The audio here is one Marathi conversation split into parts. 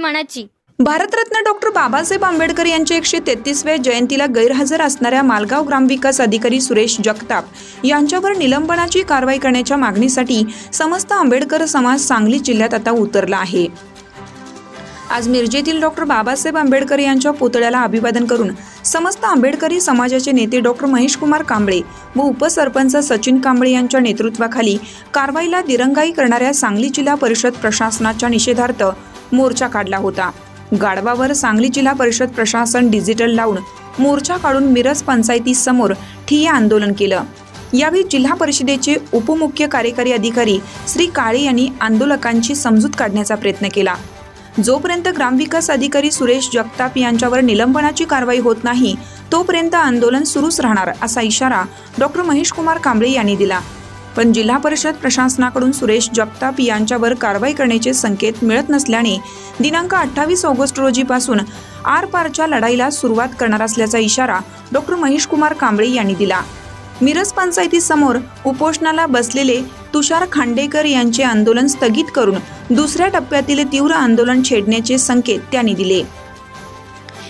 मनाची. भारतरत्न डॉक्टर बाबासाहेब आंबेडकर यांच्या एकशे तेहतीसव्या जयंतीला गैरहजर असणाऱ्या मालगाव ग्रामविकास अधिकारी सुरेश जगताप यांच्यावर निलंबनाची कारवाई करण्याच्या मागणीसाठी समस्त आंबेडकर समाज सांगली जिल्ह्यात आता उतरला आहे. आज मिरजेतील डॉक्टर बाबासाहेब आंबेडकर यांच्या पुतळ्याला अभिवादन करून समस्त आंबेडकरी समाजाचे नेते डॉक्टर महेश कुमार कांबळे व उपसरपंच सचिन कांबळे यांच्या नेतृत्वाखाली कारवाईला दिरंगाई करणाऱ्या सांगली जिल्हा परिषद प्रशासनाच्या निषेधार्थ मोर्चा काढला होता. गाढवावर सांगली जिल्हा परिषद प्रशासन डिजिटल लावून मोर्चा काढून मिरज पंचायतीसमोर ठिय्या आंदोलन केलं. यावेळी जिल्हा परिषदेचे उपमुख्य कार्यकारी अधिकारी श्री काळे यांनी आंदोलकांची समजूत काढण्याचा प्रयत्न केला. जोपर्यंत ग्रामविकास अधिकारी सुरेश जगताप यांच्यावर निलंबनाची कारवाई होत नाही तोपर्यंत आंदोलन सुरूच राहणार असा इशारा डॉक्टर महेश कुमार कांबळे यांनी दिला. पण जिल्हा परिषद प्रशासनाकडून सुरेश जगताप यांच्यावर कारवाई करण्याचे संकेत मिळत नसल्याने दिनांक अठ्ठावीस ऑगस्ट रोजीपासून आरपारच्या लढाईला सुरुवात करणार असल्याचा इशारा डॉक्टर महेश कुमार कांबळे यांनी दिला. मिरज पंचायतीसमोर उपोषणाला बसलेले तुषार खांडेकर यांचे आंदोलन स्थगित करून दुसऱ्या टप्प्यातील तीव्र आंदोलन छेडण्याचे संकेत त्यांनी दिले.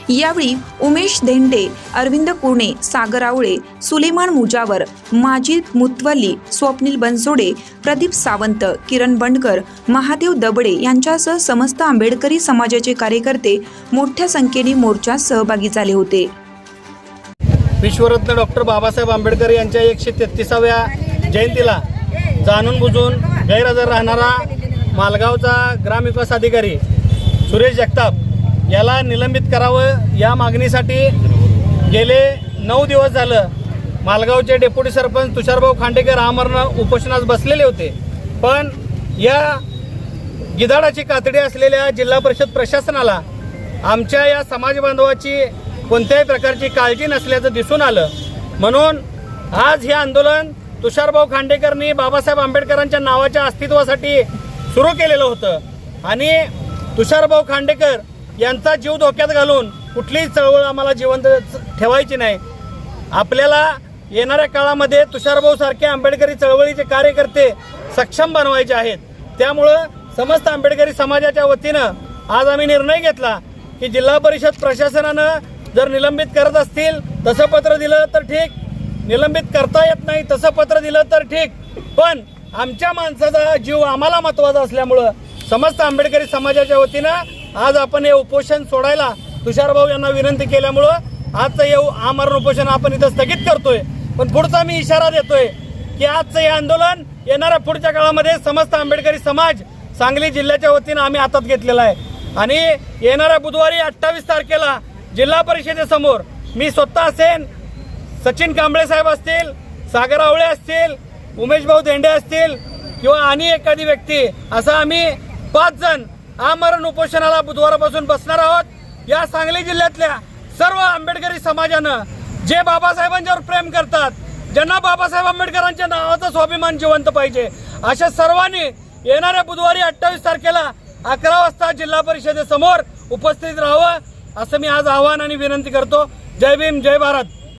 यावेळी उमेश धेंडे अरविंद कुर्णे सागर आवळे सुलेमान मुजावर माजिद मुतवल्ली स्वप्नील बनसोडे प्रदीप सावंत किरण बंडकर महादेव दबडे यांच्यासह समस्त आंबेडकरी समाजाचे कार्यकर्ते मोठ्या संख्येने मोर्चात सहभागी झाले होते. विश्वरत्न डॉक्टर बाबासाहेब आंबेडकर यांच्या एकशे तेहतीसाव्या जयंतीला जाणून बुजून गैरहजर राहणारा मालगावचा ग्रामविकास अधिकारी सुरेश जगताप याला निलंबित करावं या मागणीसाठी गेले नऊ दिवस झालं. मालगावचे डेप्युटी सरपंच तुषारभाऊ खांडेकर आमरण उपोषणास बसलेले होते. पण या गिधाडाची कातडी असलेल्या जिल्हा परिषद प्रशासनाला आमच्या या समाज बांधवाची कोणत्याही प्रकारची काळजी नसल्याचं दिसून आलं. म्हणून आज हे आंदोलन तुषारभाऊ खांडेकरनी बाबासाहेब आंबेडकरांच्या नावाच्या अस्तित्वासाठी सुरू केलेलं होतं. आणि तुषारभाऊ खांडेकर यांचा जीव धोक्यात घालून कुठलीही चळवळ आम्हाला जिवंत ठेवायची नाही. आपल्याला येणाऱ्या काळामध्ये तुषारभाऊ सारखे आंबेडकरी चळवळीचे कार्यकर्ते सक्षम बनवायचे आहेत. त्यामुळं समस्त आंबेडकरी समाजाच्या वतीनं आज आम्ही निर्णय घेतला की जिल्हा परिषद प्रशासनानं जर निलंबित करत असतील तसं पत्र दिलं तर ठीक. निलंबित करता येत नाही तसं पत्र दिलं तर ठीक. पण आमच्या माणसाचा जीव आम्हाला महत्त्वाचा असल्यामुळं समस्त आंबेडकरी समाजाच्या वतीनं आज आपण हे उपोषण सोडायला तुषारभाऊ यांना विनंती केल्यामुळं आजचं हे आमरण उपोषण आपण इथं स्थगित करतोय. पण पुढचा मी इशारा देतोय की आजचं हे आंदोलन येणाऱ्या पुढच्या काळामध्ये समस्त आंबेडकरी समाज सांगली जिल्ह्याच्या वतीनं आम्ही हातात घेतलेला आहे. आणि येणाऱ्या बुधवारी अठ्ठावीस तारखेला जिल्हा परिषदेसमोर मी स्वतः असेन सचिन कांबळे साहेब असतील सागर आवळे असतील उमेश भाऊ धेंडे असतील किंवा आणि एखादी व्यक्ती असं आम्ही पाच जण आमरण उपोषणाला बुधवारापासून बसणार आहोत. या सांगली जिल्ह्यातल्या सर्व आंबेडकरी समाजानं जे बाबासाहेबांच्यावर प्रेम करतात ज्यांना बाबासाहेब आंबेडकरांच्या नावाचा स्वाभिमान जिवंत पाहिजे अशा सर्वांनी येणाऱ्या बुधवारी अठ्ठावीस तारखेला अकरा वाजता जिल्हा परिषदेसमोर उपस्थित राहावं असं मी आज आवाहन आणि विनंती करतो. जय भीम जय भारत.